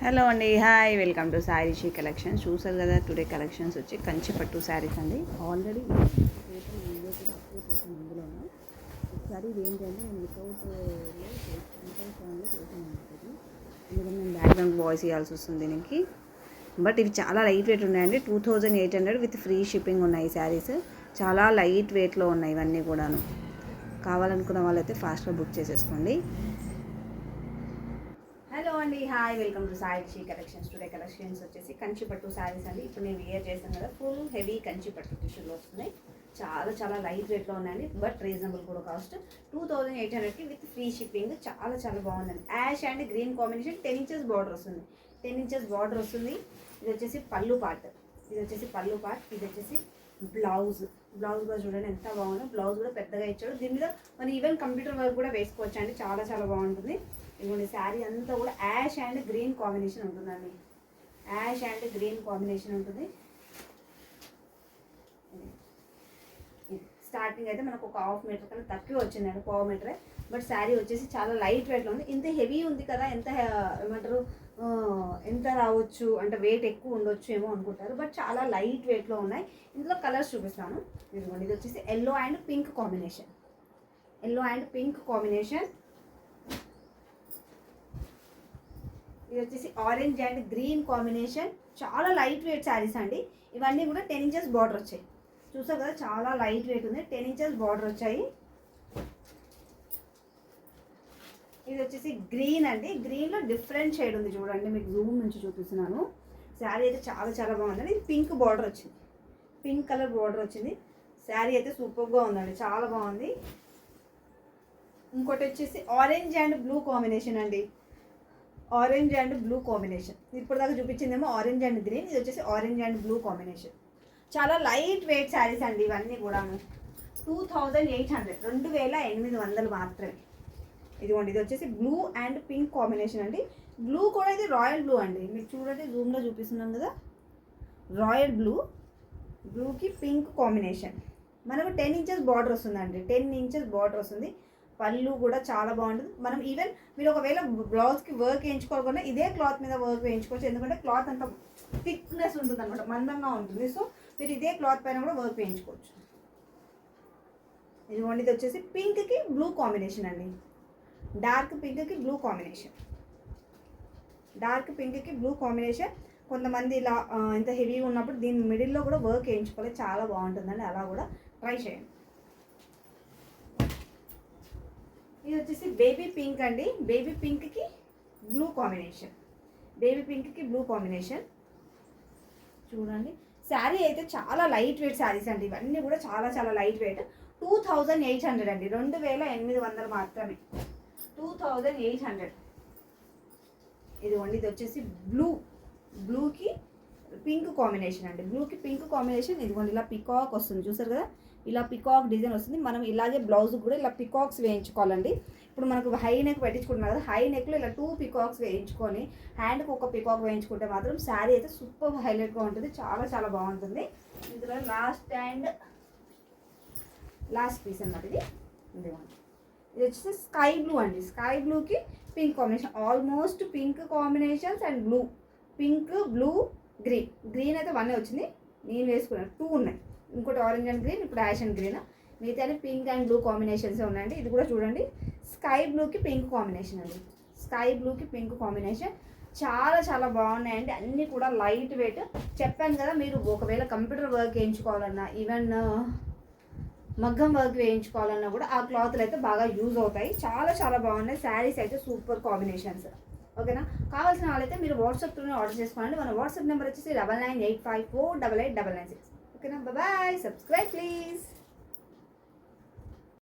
Hello అండి hi welcome to sari షీ collections. చూసారు కదా టుడే కలెక్షన్స్ వచ్చి కంచి పట్టు శారీస్ అండి. ఆల్రెడీ వీడియో కూడా అప్లోడ్ చేసాను ఇందులోనే? ఒకసారి ఇది ఏంటంటే నేను వితౌట్ వితౌట్ చేసాను ఎందుకంటే నేను బ్యాక్గ్రౌండ్ వాయిస్ ఇవ్వాల్సి వస్తుంది దీనికి. బట్ ఇవి చాలా లైట్ వెయిట్ ఉన్నాయండి. Two thousand eight hundred with free shipping ఉన్నాయి శారీస్. చాలా లైట్ వెయిట్లో ఉన్నాయి ఇవన్నీ కూడాను. కావాలనుకున్న వాళ్ళైతే ఫాస్ట్గా బుక్ చేసేసుకోండి. హలో అండి. Hi welcome to Saikshi collections. Today collections వచ్చేసి కంచి పట్టు శారీస్ అండి. ఇప్పుడు నేను వియర్ చేశాను కదా ఫుల్ హెవీ కంచి పట్టు టిష్యూలు వస్తున్నాయి. చాలా చాలా లైట్ రేట్లో ఉన్నాయండి బట్ రీజనబుల్ కూడా కాస్ట్. టూ థౌజండ్ ఎయిట్ హండ్రెడ్కి విత్ ఫ్రీ షిప్పింగ్ చాలా చాలా బాగుందండి. Ash and green combination ten inches border వస్తుంది. టెన్ ఇంచెస్ బార్డర్ వస్తుంది. ఇది వచ్చేసి పళ్ళు పార్ట్. ఇది వచ్చేసి పళ్ళు పార్ట్ ఇది వచ్చేసి బ్లౌజ్. బ్లౌజ్ కూడా చూడండి ఎంత బాగుందో. బ్లౌజ్ కూడా పెద్దగా ఇచ్చాడు. దీని మీద మనం ఈవెన్ కంప్యూటర్ వర్క్ కూడా వేసుకోవచ్చు అండి చాలా చాలా బాగుంటుంది. ఇదిగోండి శారీ అంతా కూడా యాష్ అండ్ గ్రీన్ కాంబినేషన్ ఉంటుందండి. యాష్ అండ్ గ్రీన్ కాంబినేషన్ ఉంటుంది. స్టార్టింగ్ అయితే మనకు ఒక హాఫ్ మీటర్ కన్నా తక్కువ వచ్చిందండి పావు మీటరే. బట్ శారీ వచ్చేసి చాలా లైట్ వెయిట్లో ఉంది. ఇంత హెవీ ఉంది కదా ఎంత ఏమంటారు ఎంత రావచ్చు అంటే వెయిట్ ఎక్కువ ఉండొచ్చు ఏమో అనుకుంటారు. బట్ చాలా లైట్ వెయిట్లో ఉన్నాయి. ఇందులో కలర్స్ చూపిస్తాను. ఇదిగోండి ఇది వచ్చేసి yellow and pink combination yellow and pink combination ఇది వచ్చేసి ఆరెంజ్ అండ్ గ్రీన్ కాంబినేషన్ చాలా లైట్ వెయిట్ శారీస్ అండి. ఇవన్నీ కూడా టెన్ ఇంచెస్ బార్డర్ వచ్చాయి. చూసావు కదా చాలా లైట్ వెయిట్ ఉంది. టెన్ ఇంచెస్ బార్డర్ వచ్చాయి. ఇది వచ్చేసి గ్రీన్ అండి. గ్రీన్లో డిఫరెంట్ షేడ్ ఉంది చూడండి. మీకు జూమ్ నుంచి చూపిస్తున్నాను. శారీ అయితే చాలా చాలా బాగుందండి. ఇది పింక్ బార్డర్ వచ్చింది. పింక్ కలర్ బార్డర్ వచ్చింది. శారీ అయితే సూపర్గా ఉందండి. చాలా బాగుంది. ఇంకోటి వచ్చేసి ఆరెంజ్ అండ్ బ్లూ కాంబినేషన్ అండి. ఆరెంజ్ అండ్ బ్లూ కాంబినేషన్ ఇప్పుడు దాకా చూపించిందేమో ఆరెంజ్ అండ్ గ్రీన్ ఇది వచ్చేసి ఆరెంజ్ అండ్ బ్లూ కాంబినేషన్ చాలా లైట్ వెయిట్ శారీస్ అండి ఇవన్నీ కూడాను. టూ థౌజండ్ ఎయిట్ హండ్రెడ్ రెండు వేల ఎనిమిది వందలు మాత్రమే. ఇదిగోండి ఇది వచ్చేసి బ్లూ అండ్ పింక్ కాంబినేషన్ అండి. బ్లూ కూడా ఇది రాయల్ బ్లూ అండి. మీకు చూడండి జూమ్లో చూపిస్తున్నాం కదా. రాయల్ బ్లూ బ్లూకి పింక్ కాంబినేషన్ మనకు టెన్ ఇంచెస్ బార్డర్ వస్తుందండి. టెన్ ఇంచెస్ బార్డర్ వస్తుంది. పళ్ళు కూడా చాలా బాగుంటుంది. మనం ఈవెన్ మీరు ఒకవేళ బ్లౌజ్కి వర్క్ వేయించుకోకుండా ఇదే క్లాత్ మీద వర్క్ వేయించుకోవచ్చు. ఎందుకంటే క్లాత్ అంత థిక్నెస్ ఉంటుంది అనమాట మందంగా ఉంటుంది. సో మీరు ఇదే క్లాత్ పైన కూడా వర్క్ వేయించుకోవచ్చు. ఇదిగోండి ఇది వచ్చేసి పింక్కి బ్లూ కాంబినేషన్ అండి. డార్క్ పింక్కి బ్లూ కాంబినేషన్ డార్క్ పింక్కి బ్లూ కాంబినేషన్ కొంతమంది ఇలా ఇంత హెవీగా ఉన్నప్పుడు దీని మిడిల్లో కూడా వర్క్ వేయించుకోవాలి. చాలా బాగుంటుందండి. అలా కూడా ట్రై చేయండి. ఇది వచ్చేసి బేబీ పింక్ అండి. బేబీ పింక్కి బ్లూ కాంబినేషన్ బేబీ పింక్కి బ్లూ కాంబినేషన్ చూడండి. శారీ అయితే చాలా లైట్ వెయిట్ శారీస్ అండి. ఇవన్నీ కూడా చాలా చాలా light weight two thousand eight hundred అండి. రెండు వేల ఎనిమిది వందలు మాత్రమే. టూ థౌజండ్ ఎయిట్ హండ్రెడ్ ఇదిగోండి ఇది వచ్చేసి బ్లూ బ్లూకి పింక్ కాంబినేషన్ అండి. బ్లూకి పింక్ కాంబినేషన్ ఇదిగోండి ఇలా పికాక్ వస్తుంది. చూసారు కదా? ఇలా పికాక్ డిజైన్ వస్తుంది. మనం ఇలాగే బ్లౌజ్ కూడా ఇలా పికాక్స్ వేయించుకోవాలండి. ఇప్పుడు మనకు హై నెక్ పెట్టించుకుంటున్నాం కదా హై నెక్లో ఇలా టూ పికాక్స్ వేయించుకొని హ్యాండ్కి ఒక పికాక్ వేయించుకుంటే మాత్రం శారీ అయితే సూపర్ హైలైట్గా ఉంటుంది. చాలా చాలా బాగుంటుంది. ఇందులో లాస్ట్ అండ్ లాస్ట్ పీస్ అన్నమాట ఇది. ఇది వచ్చేసి స్కై బ్లూ అండి. స్కై బ్లూకి pink combination almost pink combinations and blue pink blue green green అయితే వన్ వచ్చింది. నేను వేసుకున్నాను. టూ ఉన్నాయి. ఇంకోటి ఆరెంజ్ అండ్ గ్రీన్ ఇప్పుడు యాష్ అండ్ గ్రీన్ మిగతా పింక్ అండ్ బ్లూ కాంబినేషన్స్ ఉన్నాయండి. ఇది కూడా చూడండి. స్కై బ్లూకి పింక్ కాంబినేషన్ అండి. స్కై బ్లూకి పింక్ కాంబినేషన్ చాలా చాలా బాగున్నాయండి. అన్నీ కూడా లైట్ వెయిట్ చెప్పాను కదా మీరు ఒకవేళ కంప్యూటర్ వర్క్ వేయించుకోవాలన్నా ఈవెన్ uh, మగ్గం వర్క్ వేయించుకోవాలన్నా కూడా ఆ క్లాత్లు అయితే బాగా యూజ్ అవుతాయి. చాలా చాలా బాగున్నాయి. శారీస్ అయితే సూపర్ కాంబినేషన్స్ ఓకేనా? కావాల్సిన వాళ్ళైతే మీరు వాట్సాప్లోనే ఆర్డర్ చేసుకోండి. మన వాట్సాప్ నెంబర్ వచ్చేసి double nine eight five four double eight double nine six Okay, now bye bye. Subscribe, please.